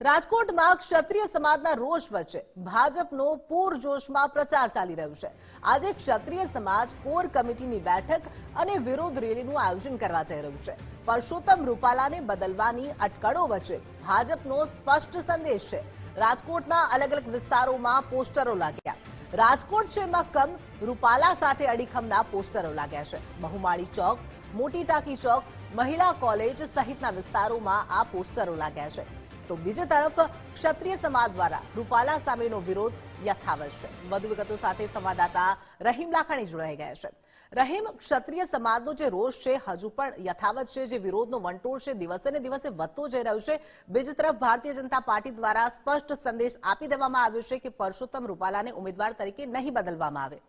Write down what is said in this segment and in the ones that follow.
રાજકોટમાં ક્ષત્રિય સમાજના રોષ વચ્ચે ભાજપનો પૂરજોશમાં પ્રચાર ચાલી રહ્યો છે. આજે ક્ષત્રિય સમાજ કોર કમિટીની બેઠક અને વિરોધ રેલીનું આયોજન કરવા જઈ રહ્યું છે. પરસોત્તમ રૂપાલાને બદલવાની અટકળો વચ્ચે ભાજપનો સ્પષ્ટ સંદેશ છે. રાજકોટના અલગ અલગ વિસ્તારોમાં પોસ્ટરો લાગ્યા. રાજકોટ છે મક્કમ રૂપાલા સાથે અડીખમના પોસ્ટરો લાગ્યા છે. બહુમાળી ચોક, મોટી ટાંકી ચોક, મહિલા કોલેજ સહિતના વિસ્તારોમાં આ પોસ્ટરો લાગ્યા છે. તો બીજી તરફ ક્ષત્રિય સમાજ દ્વારા રૂપાલા સામેનો વિરોધ યથાવત છે. વધુ વિગતો સાથે સંવાદદાતા રહીમ લાખાણી જોડાઈ ગયા છે. રહીમ, ક્ષત્રિય સમાજનો જે રોષ છે, હજુ પણ યથાવત છે, જે વિરોધનો વંટોળ છે, દિવસે ને દિવસે વધતો જઈ રહ્યો છે. બીજી તરફ ભારતીય જનતા પાર્ટી દ્વારા સ્પષ્ટ સંદેશ આપી દેવામાં આવ્યો છે કે પરસોત્તમ રૂપાલાને ઉમેદવાર તરીકે નહીં બદલવામાં આવે.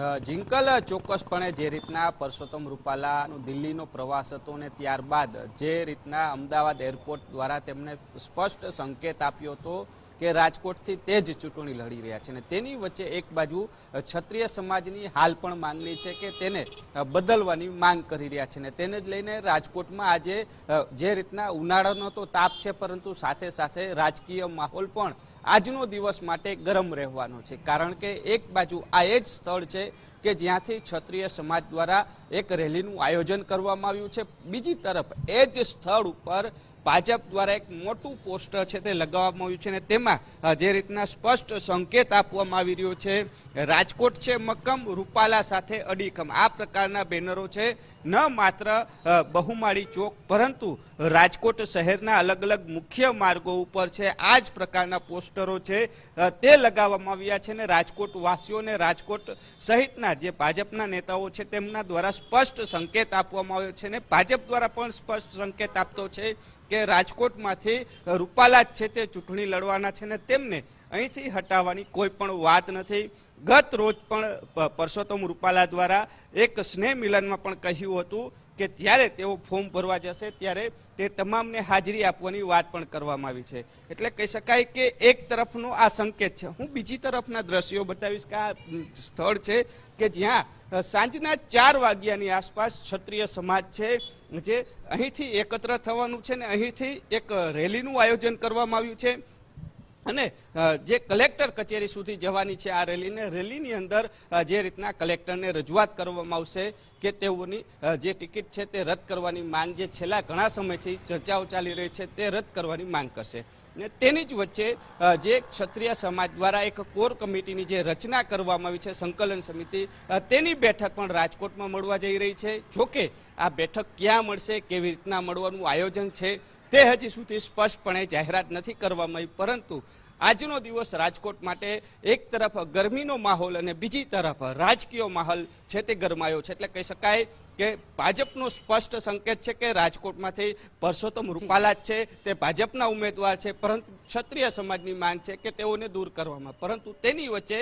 જિંકલ ચોક્કસપણે જે રીતના પરસોત્તમ રૂપાલાનો દિલ્હીનો પ્રવાસ હતો ને ત્યારબાદ જે રીતના અમદાવાદ એરપોર્ટ દ્વારા તેમણે સ્પષ્ટ સંકેત આપ્યો હતો કે રાજકોટથી તે જ ચૂંટણી લડી રહ્યા છે અને તેની વચ્ચે એક બાજુ ક્ષત્રિય સમાજની હાલ પણ માંગણી છે કે તેને બદલવાની માંગ કરી રહ્યા છે ને તેને જ લઈને રાજકોટમાં આજે જે રીતના ઉનાળાનો તો તાપ છે પરંતુ સાથે સાથે રાજકીય માહોલ પણ આજનો દિવસ માટે ગરમ રહેવાનો છે. કારણ કે એક બાજુ આ એ જ સ્થળ છે કે જ્યાંથી ક્ષત્રિય સમાજ દ્વારા એક રેલીનું આયોજન કરવામાં આવ્યું છે. બીજી તરફ એ જ સ્થળ ઉપર ભાજપ દ્વારા એક મોટું પોસ્ટર છે તે લગાવવામાં આવ્યું છે અને તેમાં જે રીતના સ્પષ્ટ સંકેત આપવામાં આવી રહ્યો છે, રાજકોટ છે મક્કમ, રૂપાલા સાથે અડીખમ. આ પ્રકારના બેનરો છે, ન માત્ર બહુમાળી ચોક, પરંતુ રાજકોટ શહેરના અલગ અલગ મુખ્ય માર્ગો ઉપર છે. આ જ પ્રકારના પોસ્ટરો છે તે લગાવવામાં આવ્યા છે ને રાજકોટ વાસીઓને રાજકોટ સહિતના જે ભાજપના નેતાઓ છે તેમના દ્વારા સ્પષ્ટ સંકેત આપવામાં આવ્યો છે ને ભાજપ દ્વારા પણ સ્પષ્ટ સંકેત આપતો છે. કે રાજકોટમાંથી રૂપાલા છે તે ચૂંટણી લડવાના છે ને તેમને અહીંથી હટાવવાની કોઈ પણ વાત નથી. ગત રોજ પણ પરસોત્તમ રૂપાલા દ્વારા એક સ્નેહ મિલનમાં પણ કહ્યું હતું કે જ્યારે તેઓ ફોર્મ ભરવા જશે, ત્યારે તે તમામને હાજરી આપવાની વાત પણ કરવામાં આવી છે. એટલે કહી શકાય કે એક તરફનો આ સંકેત છે. હું બીજી તરફના દ્રશ્યો બતાવીશ કે આ સ્થળ છે કે જ્યાં સાંજના ચાર વાગ્યાની આસપાસ ક્ષત્રિય સમાજ છે, જે અહીંથી એકત્ર થવાનું છે ને અહીંથી એક રેલીનું આયોજન કરવામાં આવ્યું છે. અને જે કલેક્ટર કચેરી સુધી જવાની છે આ રેલીને, રેલીની અંદર જે રીતના કલેક્ટરને રજૂઆત કરવામાં આવશે કે તેઓની જે ટિકિટ છે તે રદ કરવાની માંગ જે છેલ્લા ઘણા સમયથી ચર્ચાઓ ચાલી રહી છે તે રદ કરવાની માંગ કરશે. ને તેની જ વચ્ચે જે ક્ષત્રિય સમાજ દ્વારા એક કોર કમિટીની જે રચના કરવામાં આવી છે સંકલન સમિતિ તેની બેઠક પણ રાજકોટમાં મળવા જઈ રહી છે. જોકે આ બેઠક ક્યાં મળશે, કેવી રીતના મળવાનું આયોજન છે તે હજી સુધી સ્પષ્ટપણે જાહેરાત નથી કરવામાં આવી, પરંતુ આજનો દિવસ રાજકોટ માટે એક તરફ ગરમીનો માહોલ અને બીજી તરફ રાજકીય માહોલ છે તે ગરમાયો છે. એટલે કહી શકાય કે ભાજપનો સ્પષ્ટ સંકેત છે કે રાજકોટમાંથી પરસોત્તમ રૂપાલા છે, તે ભાજપના ઉમેદવાર છે, પરંતુ ક્ષત્રિય સમાજની માંગ છે કે તેઓને દૂર કરવામાં. પરંતુ તેની વચ્ચે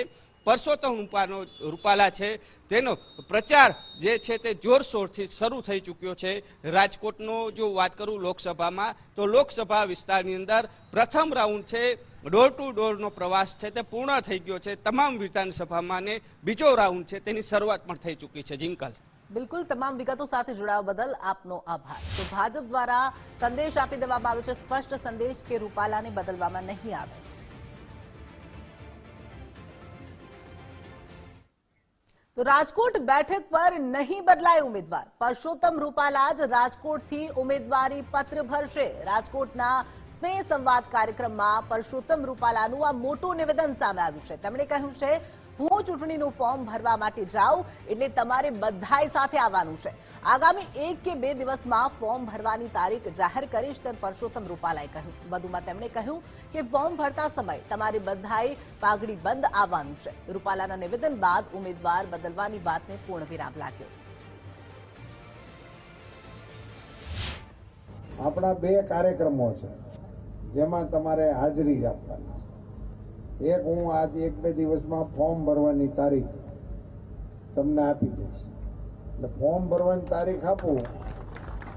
પરસોત્તમ રૂપાનો રૂપાલા છે. તેનો પ્રચાર જે છે તે જોરશોરથી શરૂ થઈ ચૂક્યો છે. રાજકોટનો જો વાત કરું લોકસભામાં, તો લોકસભા વિસ્તારની અંદર પ્રથમ રાઉન્ડ છે, ડોર ટુ ડોરનો પ્રવાસ છે તે પૂર્ણ થઈ ગયો છે. તમામ વિધાનસભામાં ને બીજો રાઉન્ડ છે તેની શરૂઆત પણ થઈ ચૂકી છે. જિંકલ બિલકુલ, તમામ વિગતો સાથે જોડાવા બદલ આપનો આભાર. તો ભાજપ દ્વારા સંદેશ આપી દેવામાં આવ્યો છે. સ્પષ્ટ સંદેશ કે રૂપાલાને બદલવામાં નહીં આવે. તો રાજકોટ બેઠક પર નહીં બદલાય ઉમેદવાર. પરસોત્તમ રૂપાલા જ રાજકોટથી ઉમેદવારી પત્ર ભરશે. રાજકોટના સ્નેહ સંવાદ કાર્યક્રમમાં પરસોત્તમ રૂપાલાનું આ મોટું નિવેદન સામે આવ્યું છે. તેમણે કહ્યું છે હું ચૂંટણીનું ફોર્મ ભરવા માટે જાઉં એટલે તમારે બધાય સાથે આવવાનું છે. આગામી એક કે બે દિવસમાં ફોર્મ ભરવાની તારીખ જાહેર કરીશ તેમ પરસોત્તમ રૂપાલાએ કહ્યું. વધુમાં તેમણે કહ્યું કે ફોર્મ ભરતા સમય તમારે બધાએ પાઘડી બંધ આવવાનું છે. રૂપાલાના નિવેદન બાદ ઉમેદવાર બદલવાની વાતને પૂર્ણ વિરામ લાગ્યો. આપણા બે કાર્યક્રમો છે, જેમાં તમારે હાજરી આપવાની. એક હું આજ એક બે દિવસમાં ફોર્મ ભરવાની તારીખ તમને આપી દઈશ. એટલે ફોર્મ ભરવાની તારીખ આપું,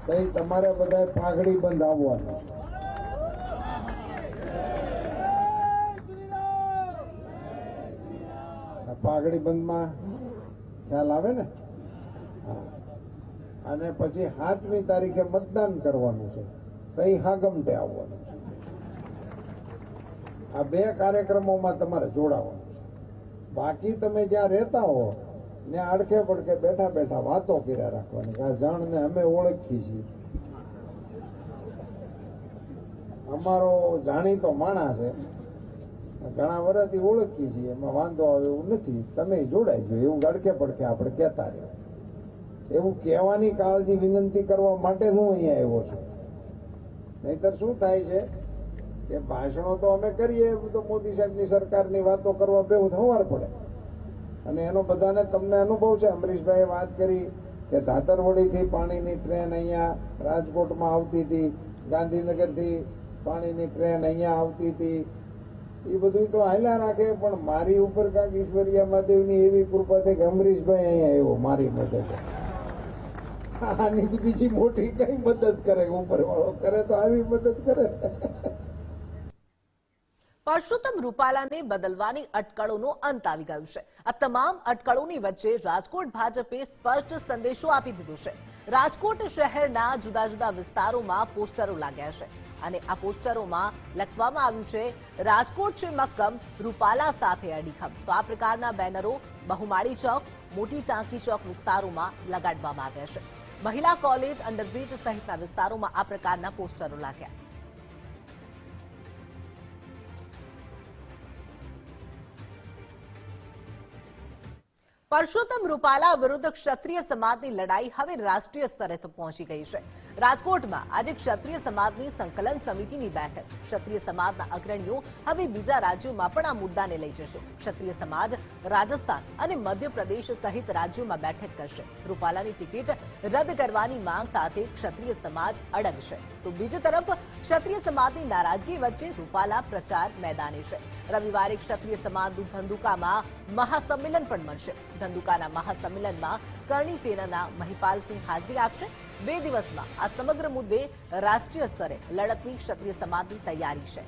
તો તમારે બધા પાઘડી બંધ આવવાનું પાઘડી બંધમાં ખ્યાલ આવે ને? અને પછી સાતમી તારીખે મતદાન કરવાનું છે. તઈ હાગમટે આવવાનું છે. આ બે કાર્યક્રમોમાં તમારે જોડાવાનું છે. બાકી તમે જ્યાં રહેતા હો ને અડખે પડખે બેઠા બેઠા વાતો કર્યા રાખવાની. આ જણને અમે ઓળખી છીએ. અમારો જાણીતો માણસ છે. ઘણા વર્ષથી ઓળખીએ છીએ. એમાં વાંધો આવે એવું નથી. તમે જોડાઈ જો એવું અડકે પડકે આપણે કહેતા રહ્યો એવું કહેવાની કાળજી વિનંતી કરવા માટે હું અહીંયા આવ્યો છું. નહીતર શું થાય છે? કે ભાષણો તો અમે કરીએ તો મોદી સાહેબની સરકારની વાતો કરવા બેવું થવાર પડે. અને એનો બધાને તમને અનુભવ છે. અમરીશભાઈએ વાત કરી કે ધાતરવડીથી પાણીની ટ્રેન અહીંયા રાજકોટમાં આવતી હતી, ગાંધીનગરથી પાણીની ટ્રેન અહીંયા આવતી હતી. એ બધું તો હાલ્યા રાખે, પણ મારી ઉપર કાંક ઈશ્વરિયા મહાદેવની એવી કૃપા થઈ કે અમરીશભાઈ અહીંયા આવ્યો મારી મદદ. આની બીજી મોટી કઈ મદદ કરે? ઉપર વાળો કરે તો આવી મદદ કરે. પરસોત્તમ રૂપાલાને બદલવાની અટકળોનો અંત આવી ગયો છે. આ તમામ અટકળોની વચ્ચે રાજકોટ ભાજપે સ્પષ્ટ સંદેશો આપી દીધો છે. રાજકોટ શહેરના જુદા જુદા વિસ્તારોમાં પોસ્ટરો લાગ્યા છે અને આ પોસ્ટરોમાં લખવામાં આવ્યું છે, રાજકોટ છે મક્કમ, રૂપાલા સાથે અડીખમ. તો આ પ્રકારના બેનરો બહુમાળી ચોક, મોટી ટાંકી ચોક વિસ્તારોમાં લગાડવામાં આવ્યા છે. મહિલા કોલેજ, અંડરબ્રિજ સહિતના વિસ્તારોમાં આ પ્રકારના પોસ્ટરો લાગ્યા. પરસોત્તમ રૂપાલા વિરુદ્ધ ક્ષત્રિય સમાજની લડાઈ હવે રાષ્ટ્રીય સ્તરે પહોંચી ગઈ છે. રાજકોટમાં આજે ક્ષત્રિય સમાજની સંકલન સમિતિની બેઠક. ક્ષત્રિય સમાજના અગ્રણીઓ હવે બીજા રાજ્યોમાં પણ આ મુદ્દાને લઈ જશે. ક્ષત્રિય સમાજ રાજસ્થાન અને મધ્યપ્રદેશ સહિત રાજ્યોમાં બેઠક કરશે. રૂપાલાની ટિકિટ રદ કરવાની માંગ સાથે ક્ષત્રિય સમાજ અડગ છે તો બીજી તરફ ક્ષત્રિય સમાજની નારાજગી વચ્ચે રૂપાલા પ્રચાર મેદાને છે. રવિવારે ક્ષત્રિય સમાજનું ધંધુકામાં મહાસંમેલન પણ મળશે. ધંધુકાના મહાસંમેલનમાં કરણી સેનાના મહિપાલસિંહ હાજરી આપશે. બે દિવસમાં આ સમગ્ર મુદ્દે રાષ્ટ્રીય સ્તરે લડતની ક્ષત્રિય સમાજની તૈયારી છે.